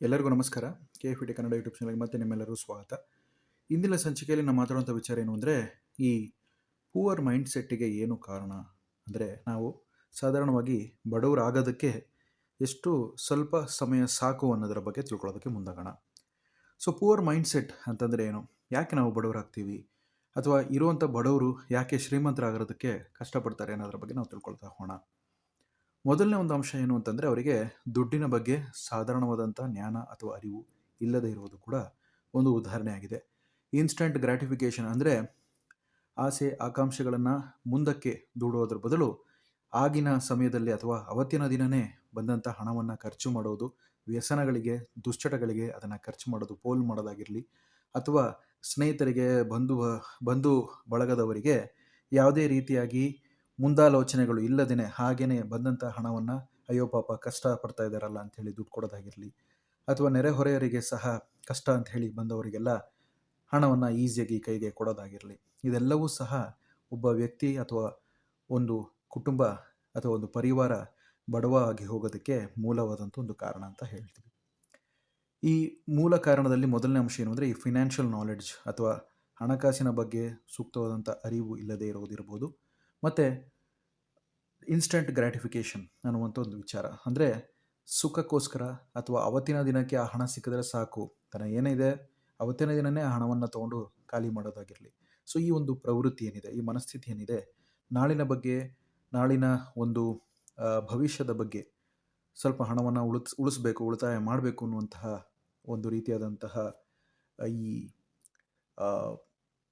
ಎಲ್ಲರಿಗೂ ನಮಸ್ಕಾರ. K F T Kannada YouTube ಚಾನಲ್ಗೆ ಮತ್ತೆ ನಿಮ್ಮೆಲ್ಲರೂ ಸ್ವಾಗತ. ಇಂದಿನ ಸಂಚಿಕೆಯಲ್ಲಿ ನಾವು ಮಾತಾಡುವಂಥ ವಿಚಾರ ಏನು ಅಂದರೆ, ಈ ಪೂವರ್ ಮೈಂಡ್ ಸೆಟ್ಟಿಗೆ ಏನು ಕಾರಣ ಅಂದರೆ, ನಾವು ಸಾಧಾರಣವಾಗಿ ಬಡವರಾಗೋದಕ್ಕೆ ಎಷ್ಟು ಸ್ವಲ್ಪ ಸಮಯ ಸಾಕು ಅನ್ನೋದರ ಬಗ್ಗೆ ತಿಳ್ಕೊಳ್ಳೋದಕ್ಕೆ ಮುಂದಾಗೋಣ. ಸೊ, ಪೂವರ್ ಮೈಂಡ್ ಸೆಟ್ ಅಂತಂದರೆ ಏನು? ಯಾಕೆ ನಾವು ಬಡವರಾಗ್ತೀವಿ? ಅಥವಾ ಇರುವಂಥ ಬಡವರು ಯಾಕೆ ಶ್ರೀಮಂತರಾಗೋದಕ್ಕೆ ಕಷ್ಟಪಡ್ತಾರೆ ಅನ್ನೋದ್ರ ಬಗ್ಗೆ ನಾವು ತಿಳ್ಕೊಳ್ತಾ ಹೋಗೋಣ. ಮೊದಲನೇ ಒಂದು ಅಂಶ ಏನು ಅಂತಂದರೆ ಅವರಿಗೆ ದುಡ್ಡಿನ ಬಗ್ಗೆ ಸಾಧಾರಣವಾದಂಥ ಜ್ಞಾನ ಅಥವಾ ಅರಿವು ಇಲ್ಲದೆ ಇರುವುದು ಕೂಡ ಒಂದು ಉದಾಹರಣೆ ಆಗಿದೆ. ಇನ್ಸ್ಟಂಟ್ ಗ್ರ್ಯಾಟಿಫಿಕೇಷನ್ ಅಂದರೆ ಆಸೆ, ಆಕಾಂಕ್ಷೆಗಳನ್ನು ಮುಂದಕ್ಕೆ ದೂಡೋದ್ರ ಬದಲು ಆಗಿನ ಸಮಯದಲ್ಲಿ ಅಥವಾ ಅವತ್ತಿನ ದಿನವೇ ಬಂದಂಥ ಹಣವನ್ನು ಖರ್ಚು ಮಾಡೋದು, ವ್ಯಸನಗಳಿಗೆ, ದುಶ್ಚಟಗಳಿಗೆ ಅದನ್ನು ಖರ್ಚು ಮಾಡೋದು, ಪೋಲ್ ಮಾಡೋದಾಗಿರಲಿ ಅಥವಾ ಸ್ನೇಹಿತರಿಗೆ ಬಂಧು ಬಂಧು ಬಳಗದವರಿಗೆ ಯಾವುದೇ ರೀತಿಯಾಗಿ ಮುಂದಾಲೋಚನೆಗಳು ಇಲ್ಲದೇ ಹಾಗೇನೆ ಬಂದಂಥ ಹಣವನ್ನು ಅಯ್ಯೋ ಪಾಪ ಕಷ್ಟ ಪಡ್ತಾ ಇದ್ದಾರಲ್ಲ ಅಂಥೇಳಿ ದುಡ್ಡು ಕೊಡೋದಾಗಿರಲಿ ಅಥವಾ ನೆರೆಹೊರೆಯವರಿಗೆ ಸಹ ಕಷ್ಟ ಅಂತ ಹೇಳಿ ಬಂದವರಿಗೆಲ್ಲ ಹಣವನ್ನು ಈಸಿಯಾಗಿ ಕೈಗೆ ಕೊಡೋದಾಗಿರಲಿ. ಇದೆಲ್ಲವೂ ಸಹ ಒಬ್ಬ ವ್ಯಕ್ತಿ ಅಥವಾ ಒಂದು ಕುಟುಂಬ ಅಥವಾ ಒಂದು ಪರಿವಾರ ಬಡವ ಆಗಿ ಹೋಗೋದಕ್ಕೆ ಮೂಲವಾದಂಥ ಒಂದು ಕಾರಣ ಅಂತ ಹೇಳ್ತೀವಿ. ಈ ಮೂಲ ಕಾರಣದಲ್ಲಿ ಮೊದಲನೇ ಅಂಶ ಏನು ಈ ಫಿನಾನ್ಷಿಯಲ್ ನಾಲೆಡ್ಜ್ ಅಥವಾ ಹಣಕಾಸಿನ ಬಗ್ಗೆ ಸೂಕ್ತವಾದಂಥ ಅರಿವು ಇಲ್ಲದೇ ಇರೋದಿರ್ಬೋದು. ಮತ್ತು ಇನ್ಸ್ಟಂಟ್ ಗ್ರ್ಯಾಟಿಫಿಕೇಷನ್ ಅನ್ನುವಂಥ ಒಂದು ವಿಚಾರ. ಅಂದರೆ ಸುಖಕ್ಕೋಸ್ಕರ ಅಥವಾ ಅವತ್ತಿನ ದಿನಕ್ಕೆ ಆ ಹಣ ಸಿಕ್ಕಿದ್ರೆ ಸಾಕು. ತನ್ನ ಏನಿದೆ ಅವತ್ತಿನ ದಿನವೇ ಆ ಹಣವನ್ನು ತೊಗೊಂಡು ಖಾಲಿ ಮಾಡೋದಾಗಿರಲಿ. ಸೊ ಈ ಒಂದು ಪ್ರವೃತ್ತಿ ಏನಿದೆ, ಈ ಮನಸ್ಥಿತಿ ಏನಿದೆ, ನಾಳಿನ ಬಗ್ಗೆ, ನಾಳಿನ ಒಂದು ಭವಿಷ್ಯದ ಬಗ್ಗೆ ಸ್ವಲ್ಪ ಹಣವನ್ನು ಉಳಿಸ್ ಉಳಿಸ್ಬೇಕು, ಉಳಿತಾಯ ಮಾಡಬೇಕು ಅನ್ನುವಂತಹ ಒಂದು ರೀತಿಯಾದಂತಹ ಈ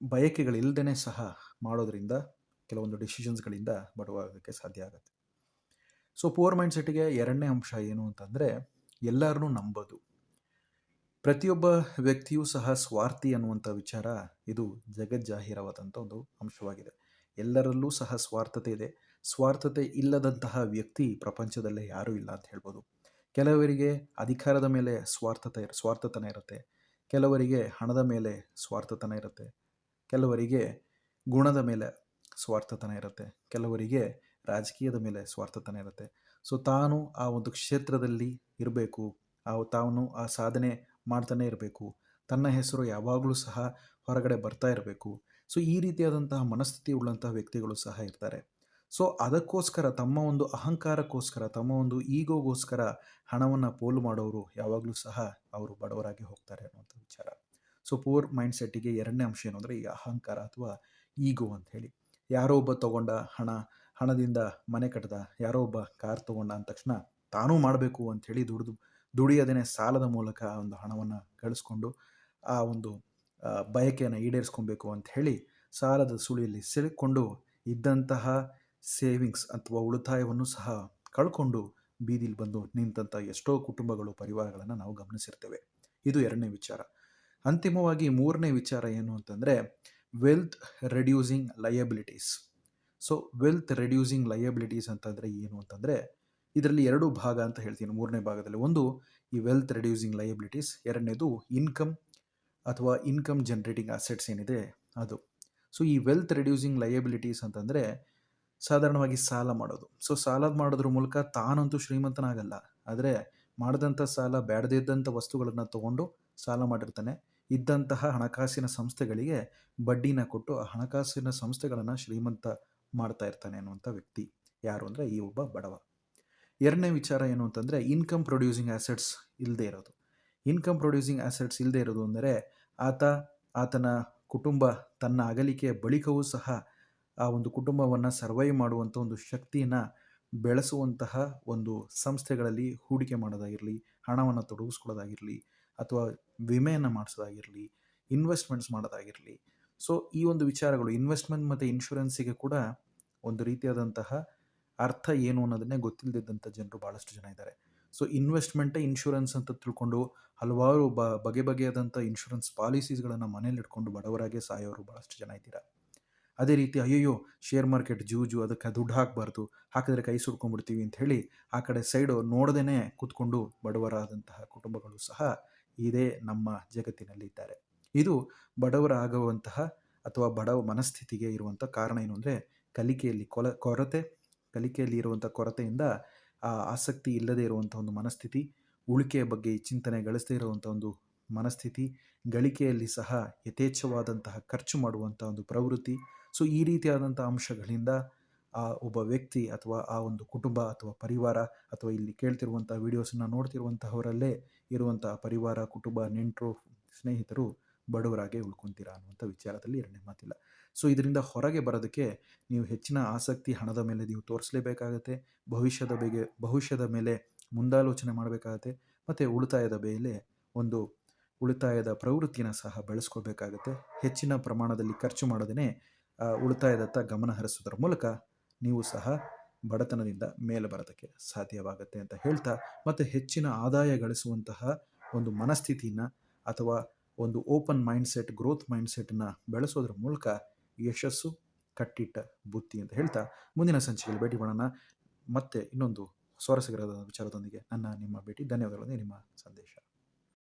ಬಯಕೆಗಳಿಲ್ಲದೇ ಸಹ ಮಾಡೋದ್ರಿಂದ ಕೆಲವೊಂದು ಡಿಸಿಷನ್ಸ್ಗಳಿಂದ ಬಡವಾಗೋಕ್ಕೆ ಸಾಧ್ಯ ಆಗುತ್ತೆ. ಸೊ ಪುವರ್ ಮೈಂಡ್ ಸೆಟ್ಟಿಗೆ ಎರಡನೇ ಅಂಶ ಏನು ಅಂತಂದರೆ, ಎಲ್ಲರನ್ನೂ ನಂಬೋದು. ಪ್ರತಿಯೊಬ್ಬ ವ್ಯಕ್ತಿಯೂ ಸಹ ಸ್ವಾರ್ಥಿ ಅನ್ನುವಂಥ ವಿಚಾರ ಇದು ಜಗಜ್ಜಾಹೀರವಾದಂಥ ಒಂದು ಅಂಶವಾಗಿದೆ. ಎಲ್ಲರಲ್ಲೂ ಸಹ ಸ್ವಾರ್ಥತೆ ಇದೆ. ಸ್ವಾರ್ಥತೆ ಇಲ್ಲದಂತಹ ವ್ಯಕ್ತಿ ಪ್ರಪಂಚದಲ್ಲೇ ಯಾರೂ ಇಲ್ಲ ಅಂತ ಹೇಳ್ಬೋದು. ಕೆಲವರಿಗೆ ಅಧಿಕಾರದ ಮೇಲೆ ಸ್ವಾರ್ಥತೆ, ಸ್ವಾರ್ಥತನ ಇರುತ್ತೆ. ಕೆಲವರಿಗೆ ಹಣದ ಮೇಲೆ ಸ್ವಾರ್ಥತನ ಇರುತ್ತೆ. ಕೆಲವರಿಗೆ ಗುಣದ ಮೇಲೆ ಸ್ವಾರ್ಥತನ ಇರುತ್ತೆ. ಕೆಲವರಿಗೆ ರಾಜಕೀಯದ ಮೇಲೆ ಸ್ವಾರ್ಥತನ ಇರುತ್ತೆ. ಸೊ ತಾನು ಆ ಒಂದು ಕ್ಷೇತ್ರದಲ್ಲಿ ಇರಬೇಕು. ಆ ತಾನು ಆ ಸಾಧನೆ ಮಾಡ್ತಾನೆ ಇರಬೇಕು. ತನ್ನ ಹೆಸರು ಯಾವಾಗಲೂ ಸಹ ಹೊರಗಡೆ ಬರ್ತಾ ಇರಬೇಕು. ಸೊ ಈ ರೀತಿಯಾದಂತಹ ಮನಸ್ಥಿತಿ ಉಳ್ಳಂತಹ ವ್ಯಕ್ತಿಗಳು ಸಹ ಇರ್ತಾರೆ. ಸೊ ಅದಕ್ಕೋಸ್ಕರ ತಮ್ಮ ಒಂದು ಅಹಂಕಾರಕ್ಕೋಸ್ಕರ, ತಮ್ಮ ಒಂದು ಈಗೋಗೋಸ್ಕರ ಹಣವನ್ನು ಪೋಲು ಮಾಡೋರು ಯಾವಾಗಲೂ ಸಹ ಅವರು ಬಡವರಾಗಿ ಹೋಗ್ತಾರೆ ಅನ್ನುವಂಥ ವಿಚಾರ. ಸೊ ಪೂರ್ ಮೈಂಡ್ ಸೆಟ್ಟಿಗೆ ಎರಡನೇ ಅಂಶ ಏನು ಅಂದರೆ ಈ ಅಹಂಕಾರ ಅಥವಾ ಈಗೋ ಅಂತ ಹೇಳಿ. ಯಾರೋ ಒಬ್ಬ ತಗೊಂಡ ಹಣ, ಹಣದಿಂದ ಮನೆ ಕಟ್ಟದ ಯಾರೋ ಒಬ್ಬ ಕಾರ್ ತಗೊಂಡ ಅಂದ ತಕ್ಷಣ ತಾನೂ ಮಾಡಬೇಕು ಅಂಥೇಳಿ ದುಡಿದು ದುಡಿಯೋದೇ ಸಾಲದ ಮೂಲಕ ಒಂದು ಹಣವನ್ನು ಗಳಿಸ್ಕೊಂಡು ಆ ಒಂದು ಬಯಕೆಯನ್ನು ಈಡೇರಿಸ್ಕೊಬೇಕು ಅಂತ ಹೇಳಿ ಸಾಲದ ಸುಳಿಯಲ್ಲಿ ಸಿಲುಕೊಂಡು ಇದ್ದಂತಹ ಸೇವಿಂಗ್ಸ್ ಅಥವಾ ಉಳಿತಾಯವನ್ನು ಸಹ ಕಳ್ಕೊಂಡು ಬೀದಿಲಿ ಬಂದು ನಿಂತಹ ಎಷ್ಟೋ ಕುಟುಂಬಗಳು, ಪರಿವಾರಗಳನ್ನು ನಾವು ಗಮನಿಸಿರ್ತೇವೆ. ಇದು ಎರಡನೇ ವಿಚಾರ. ಅಂತಿಮವಾಗಿ ಮೂರನೇ ವಿಚಾರ ಏನು ಅಂತಂದರೆ wealth reducing liabilities so wealth reducing liabilities ಅಂತಂದರೆ ಏನು ಅಂತಂದರೆ, ಇದರಲ್ಲಿ ಎರಡು ಭಾಗ ಅಂತ ಹೇಳ್ತೀನಿ, ಮೂರನೇ ಭಾಗದಲ್ಲಿ. ಒಂದು, ಈ ವೆಲ್ತ್ ರೆಡ್ಯೂಸಿಂಗ್ ಲಯಬಿಲಿಟೀಸ್ ಎರಡನೇದು ಇನ್ಕಮ್ ಅಥವಾ ಇನ್ಕಮ್ ಜನರೇಟಿಂಗ್ ಅಸೆಟ್ಸ್ ಏನಿದೆ, ಅದು. ಸೊ ಈ ವೆಲ್ತ್ ರೆಡ್ಯೂಸಿಂಗ್ ಲಯಬಿಲಿಟೀಸ್ ಅಂತಂದರೆ, ಸಾಧಾರಣವಾಗಿ ಸಾಲ ಮಾಡೋದು. ಸೊ ಸಾಲ ಮಾಡೋದ್ರ ಮೂಲಕ ತಾನಂತೂ ಶ್ರೀಮಂತನಾಗಲ್ಲ. ಆದರೆ, ಮಾಡಿದಂಥ ಸಾಲ, ಬ್ಯಾಡದೇ ಇದ್ದಂಥ ವಸ್ತುಗಳನ್ನು ತಗೊಂಡು ಸಾಲ ಮಾಡಿರ್ತಾನೆ. ಇದ್ದಂತಹ ಹಣಕಾಸಿನ ಸಂಸ್ಥೆಗಳಿಗೆ ಬಡ್ಡಿನ ಕೊಟ್ಟು ಆ ಹಣಕಾಸಿನ ಸಂಸ್ಥೆಗಳನ್ನು ಶ್ರೀಮಂತ ಮಾಡ್ತಾ ಇರ್ತಾನೆ ಅನ್ನುವಂಥ ವ್ಯಕ್ತಿ ಯಾರು ಅಂದರೆ ಈ ಒಬ್ಬ ಬಡವ. ಎರಡನೇ ವಿಚಾರ ಏನು ಅಂತಂದರೆ ಇನ್ಕಮ್ ಪ್ರೊಡ್ಯೂಸಿಂಗ್ ಆ್ಯಸೆಟ್ಸ್ ಇಲ್ಲದೆ ಇರೋದು. ಇನ್ಕಮ್ ಪ್ರೊಡ್ಯೂಸಿಂಗ್ ಆ್ಯಸೆಟ್ಸ್ ಇಲ್ಲದೆ ಇರೋದು ಅಂದರೆ ಆತ, ಆತನ ಕುಟುಂಬ ತನ್ನ ಅಗಲಿಕೆಯ ಬಳಿಕವೂ ಸಹ ಆ ಒಂದು ಕುಟುಂಬವನ್ನು ಸರ್ವೈವ್ ಮಾಡುವಂಥ ಒಂದು ಶಕ್ತಿಯನ್ನ ಬೆಳೆಸುವಂತಹ ಒಂದು ಸಂಸ್ಥೆಗಳಲ್ಲಿ ಹೂಡಿಕೆ ಮಾಡೋದಾಗಿರಲಿ, ಹಣವನ್ನು ತೊಡಗಿಸ್ಕೊಳ್ಳೋದಾಗಿರಲಿ ಅಥವಾ ವಿಮೆಯನ್ನು ಮಾಡಿಸೋದಾಗಿರಲಿ ಇನ್ವೆಸ್ಟ್ಮೆಂಟ್ಸ್ ಮಾಡೋದಾಗಿರಲಿ. ಸೊ ಈ ಒಂದು ವಿಚಾರಗಳು ಇನ್ವೆಸ್ಟ್ಮೆಂಟ್ ಮತ್ತು ಇನ್ಶೂರೆನ್ಸಿಗೆ ಕೂಡ ಒಂದು ರೀತಿಯಾದಂತಹ ಅರ್ಥ ಏನು ಅನ್ನೋದನ್ನೇ ಗೊತ್ತಿಲ್ಲದಿದ್ದಂಥ ಜನರು ಭಾಳಷ್ಟು ಜನ ಇದ್ದಾರೆ. ಸೊ ಇನ್ವೆಸ್ಟ್ಮೆಂಟೇ ಇನ್ಶೂರೆನ್ಸ್ ಅಂತ ತಿಳ್ಕೊಂಡು ಹಲವಾರು ಬ, ಬಗೆ ಬಗೆಯಾದಂಥ ಇನ್ಶೂರೆನ್ಸ್ ಪಾಲಿಸೀಸ್ಗಳನ್ನು ಮನೇಲಿ ಇಟ್ಕೊಂಡು ಬಡವರಾಗೆ ಸಾಯೋರು ಭಾಳಷ್ಟು ಜನ ಇದ್ದೀರಾ? ಅದೇ ರೀತಿ ಅಯ್ಯೋ ಶೇರ್ ಮಾರ್ಕೆಟ್ ಜೂಜು, ಅದಕ್ಕೆ ದುಡ್ಡು ಹಾಕಬಾರ್ದು, ಹಾಕಿದ್ರೆ ಕೈ ಸುಡ್ಕೊಂಡ್ಬಿಡ್ತೀವಿ ಅಂತ ಹೇಳಿ ಆ ಕಡೆ ಸೈಡು ನೋಡದೇ ಕೂತ್ಕೊಂಡು ಬಡವರಾದಂತಹ ಕುಟುಂಬಗಳು ಸಹ ಇದೇ ನಮ್ಮ ಜಗತ್ತಿನಲ್ಲಿ ಇದ್ದಾರೆ ಇದು ಬಡವರಾಗುವಂತಹ ಅಥವಾ ಬಡವ ಮನಸ್ಥಿತಿಗೆ ಇರುವಂಥ ಕಾರಣ ಏನು ಅಂದರೆ ಕಲಿಕೆಯಲ್ಲಿ ಕೊಲ, ಕೊರತೆ, ಕಲಿಕೆಯಲ್ಲಿ ಇರುವಂಥ ಕೊರತೆಯಿಂದ ಆ ಆಸಕ್ತಿ ಇಲ್ಲದೆ ಇರುವಂಥ ಒಂದು ಮನಸ್ಥಿತಿ, ಉಳಿಕೆಯ ಬಗ್ಗೆ ಚಿಂತನೆ ಗಳಿಸದೇ ಇರುವಂಥ ಒಂದು ಮನಸ್ಥಿತಿ, ಗಳಿಕೆಯಲ್ಲಿ ಸಹ ಯಥೇಚ್ಛವಾದಂತಹ ಖರ್ಚು ಮಾಡುವಂಥ ಒಂದು ಪ್ರವೃತ್ತಿ. ಸೊ ಈ ರೀತಿಯಾದಂಥ ಅಂಶಗಳಿಂದ ಆ ಒಬ್ಬ ವ್ಯಕ್ತಿ ಅಥವಾ ಆ ಒಂದು ಕುಟುಂಬ ಅಥವಾ ಪರಿವಾರ ಅಥವಾ ಇಲ್ಲಿ ಕೇಳ್ತಿರುವಂಥ ವೀಡಿಯೋಸನ್ನ ನೋಡ್ತಿರುವಂತಹವರಲ್ಲೇ ಇರುವಂಥ ಪರಿವಾರ, ಕುಟುಂಬ, ನೆಂಟರು, ಸ್ನೇಹಿತರು ಬಡವರಾಗೆ ಉಳ್ಕೊತೀರಾ ಅನ್ನುವಂಥ ವಿಚಾರದಲ್ಲಿ ಎರಡನೇ ಮಾತಿಲ್ಲ. ಸೊ ಇದರಿಂದ ಹೊರಗೆ ಬರೋದಕ್ಕೆ ನೀವು ಹೆಚ್ಚಿನ ಆಸಕ್ತಿ, ಹಣದ ಮೇಲೆ ನೀವು ತೋರಿಸಲೇಬೇಕಾಗತ್ತೆ, ಭವಿಷ್ಯದ ಬಗ್ಗೆ, ಭವಿಷ್ಯದ ಮೇಲೆ ಮುಂದಾಲೋಚನೆ ಮಾಡಬೇಕಾಗತ್ತೆ, ಮತ್ತು ಉಳಿತಾಯದ ಮೇಲೆ ಒಂದು ಉಳಿತಾಯದ ಪ್ರವೃತ್ತಿನ ಸಹ ಬೆಳೆಸ್ಕೋಬೇಕಾಗತ್ತೆ. ಹೆಚ್ಚಿನ ಪ್ರಮಾಣದಲ್ಲಿ ಖರ್ಚು ಮಾಡದೇ ಉಳಿತಾಯದತ್ತ ಗಮನ ಹರಿಸೋದ್ರ ಮೂಲಕ ನೀವು ಸಹ ಬಡತನದಿಂದ ಮೇಲೆ ಬರೋದಕ್ಕೆ ಸಾಧ್ಯವಾಗುತ್ತೆ ಅಂತ ಹೇಳ್ತಾ, ಮತ್ತು ಹೆಚ್ಚಿನ ಆದಾಯ ಗಳಿಸುವಂತಹ ಒಂದು ಮನಸ್ಥಿತಿನ ಅಥವಾ ಒಂದು ಓಪನ್ ಮೈಂಡ್ಸೆಟ್, ಗ್ರೋತ್ ಮೈಂಡ್ಸೆಟ್ನ ಬೆಳೆಸೋದ್ರ ಮೂಲಕ ಯಶಸ್ಸು ಕಟ್ಟಿಟ್ಟ ಬುತ್ತಿ ಅಂತ ಹೇಳ್ತಾ, ಮುಂದಿನ ಸಂಚಿಕೆಯಲ್ಲಿ ಭೇಟಿ ಮಾಡೋಣ. ಮತ್ತೆ ಇನ್ನೊಂದು ಸ್ವಾರಸ್ಯಕರದ ವಿಚಾರದೊಂದಿಗೆ ನನ್ನ ನಿಮ್ಮ ಭೇಟಿ. ಧನ್ಯವಾದಗಳೊಂದಿಗೆ ನಿಮ್ಮ ಸಂದೇಶ.